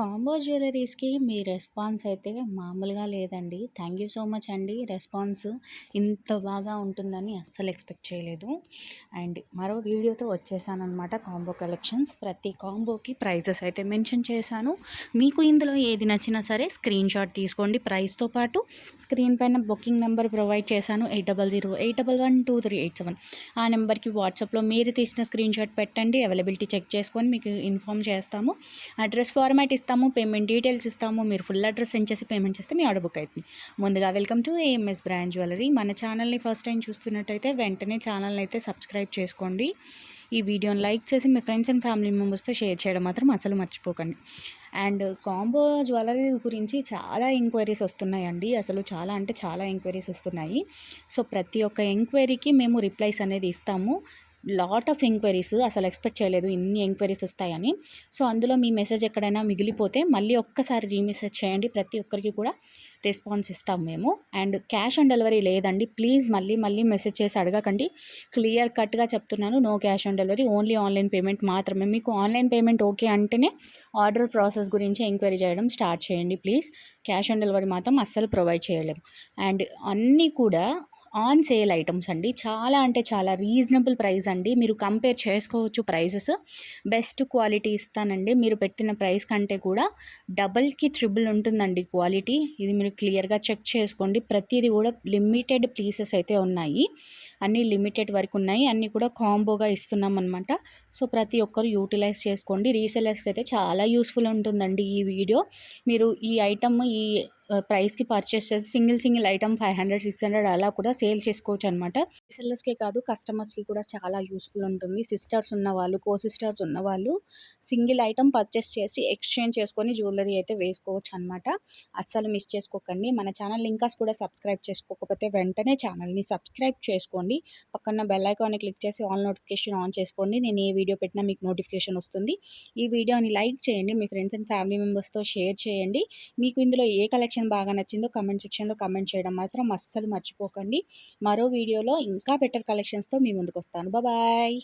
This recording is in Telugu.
కాంబో జ్యువెలరీస్‌కి మీ రెస్పాన్స్ అయితే మామూలుగా లేదండి. థ్యాంక్ యూ సో మచ్ అండి. రెస్పాన్స్ ఇంత బాగా ఉంటుందని అస్సలు ఎక్స్‌పెక్ట్ చేయలేదు. అండ్ మరో వీడియోతో వచ్చేసానమాట కాంబో కలెక్షన్స్. ప్రతి కాంబోకి ప్రైజెస్ అయితే మెన్షన్ చేశాను. మీకు ఇందులో ఏది నచ్చినా సరే స్క్రీన్ షాట్ తీసుకోండి ప్రైస్‌తో పాటు. స్క్రీన్ పైన బుకింగ్ నెంబర్ ప్రొవైడ్ చేశాను. Eight double zero eight double one two three eight seven ఆ నెంబర్‌కి వాట్సాప్‌లో మీరు తీసిన స్క్రీన్ షాట్ పెట్టండి. అవైలబిలిటీ చెక్ చేసుకొని మీకు ఇన్ఫార్మ్ చేస్తాము. అడ్రస్ ఫార్మాట్ ఇస్తాము పేమెంట్ డీటెయిల్స్ ఇస్తాము మీరు ఫుల్ అడ్రస్ సెండ్ చేసి పేమెంట్ చేస్తే మీ ఆర్డర్ బుక్ అవుతుంది ముందుగా welcome to AMS brand jewellery మన ఛానల్ని ఫస్ట్ టైం చూస్తున్నట్టయితే వెంటనే ఛానల్ని అయితే సబ్స్క్రైబ్ చేసుకోండి. ఈ వీడియోని లైక్ చేసి మీ ఫ్రెండ్స్ అండ్ ఫ్యామిలీ మెంబర్స్తో షేర్ చేయడం మాత్రం అసలు మర్చిపోకండి. అండ్ కాంబో జ్యువెలరీ గురించి చాలా ఎంక్వైరీస్ వస్తున్నాయండి. అసలు చాలా అంటే చాలా ఎంక్వైరీస్ వస్తున్నాయి. సో ప్రతి ఒక్క ఎంక్వైరీకి మేము రిప్లైస్ అనేది ఇస్తాము. లాట్ ఆఫ్ ఎంక్వైరీస్ అసలు ఎక్స్పెక్ట్ చేయలేదు ఇన్ని ఎంక్వైరీస్ వస్తాయని. సో అందులో మీ మెసేజ్ ఎక్కడైనా మిగిలిపోతే మళ్ళీ ఒక్కసారి రీమెసేజ్ చేయండి. ప్రతి ఒక్కరికి కూడా రెస్పాన్స్ ఇస్తాం మేము. అండ్ క్యాష్ ఆన్ డెలివరీ లేదండి. ప్లీజ్ మళ్ళీ మళ్ళీ మెసేజ్ చేసి అడగకండి. క్లియర్ కట్గా చెప్తున్నాను. No cash on delivery only online payment మాత్రమే. మీకు ఆన్లైన్ పేమెంట్ ఓకే అంటేనే ఆర్డర్ ప్రాసెస్ గురించి ఎంక్వైరీ చేయడం స్టార్ట్ చేయండి ప్లీజ్. క్యాష్ ఆన్ డెలివరీ మాత్రం అస్సలు ప్రొవైడ్ చేయలేము అండ్ అన్నీ కూడా ఆన్ సేల్ ఐటమ్స్ అండి. చాలా అంటే చాలా రీజనబుల్ ప్రైస్ అండి. మీరు కంపేర్ చేసుకోవచ్చు ప్రైజెస్ బెస్ట్ క్వాలిటీ ఇస్తానండి. మీరు పెట్టిన ప్రైస్ కంటే కూడా డబల్కి ట్రిబుల్ ఉంటుందండి క్వాలిటీ. ఇది మీరు క్లియర్గా చెక్ చేసుకోండి. ప్రతిదీ కూడా లిమిటెడ్ పీసెస్ అయితే ఉన్నాయి. అన్నీ లిమిటెడ్ వరకు ఉన్నాయి. అన్నీ కూడా కాంబోగా ఇస్తున్నాం అనమాట సో ప్రతి ఒక్కరు యూటిలైజ్ చేసుకోండి. రీసెలర్స్కి అయితే చాలా యూస్ఫుల్ ఉంటుందండి ఈ వీడియో. మీరు ఈ ఐటమ్ ఈ ప్రైస్కి పర్చేస్ చేసి single single item five hundred six hundred అలా కూడా సేల్ చేసుకోవచ్చు అనమాట సెల్లర్స్కే కాదు కస్టమర్స్కి కూడా చాలా యూస్ఫుల్ ఉంటుంది. సిస్టర్స్ ఉన్నవాళ్ళు కో సిస్టర్స్ ఉన్నవాళ్ళు సింగిల్ ఐటమ్ పర్చేస్ చేసి ఎక్స్చేంజ్ చేసుకొని జ్యువెలరీ అయితే వేసుకోవచ్చు అనమాట అస్సలు మిస్ చేసుకోకండి. మన ఛానల్ లింకాస్ కూడా సబ్స్క్రైబ్ చేసుకోకపోతే వెంటనే ఛానల్ని సబ్స్క్రైబ్ చేసుకోండి. పక్కన బెల్ ఐకాన్ని క్లిక్ చేసి ఆల్ నోటిఫికేషన్ ఆన్ చేసుకోండి. నేను ఏ వీడియో పెట్టినా మీకు నోటిఫికేషన్ వస్తుంది. ఈ వీడియోని లైక్ చేయండి. మీ ఫ్రెండ్స్ అండ్ ఫ్యామిలీ మెంబర్స్తో షేర్ చేయండి. మీకు ఇందులో ఏ కలెక్షన్ సెక్షన్ బాగా నచ్చిందో కమెంట్ సెక్షన్లో కమెంట్ చేయడం మాత్రం అస్సలు మర్చిపోకండి. మరో వీడియోలో ఇంకా బెటర్ కలెక్షన్స్తో మీ ముందుకు వస్తాను. బాయ్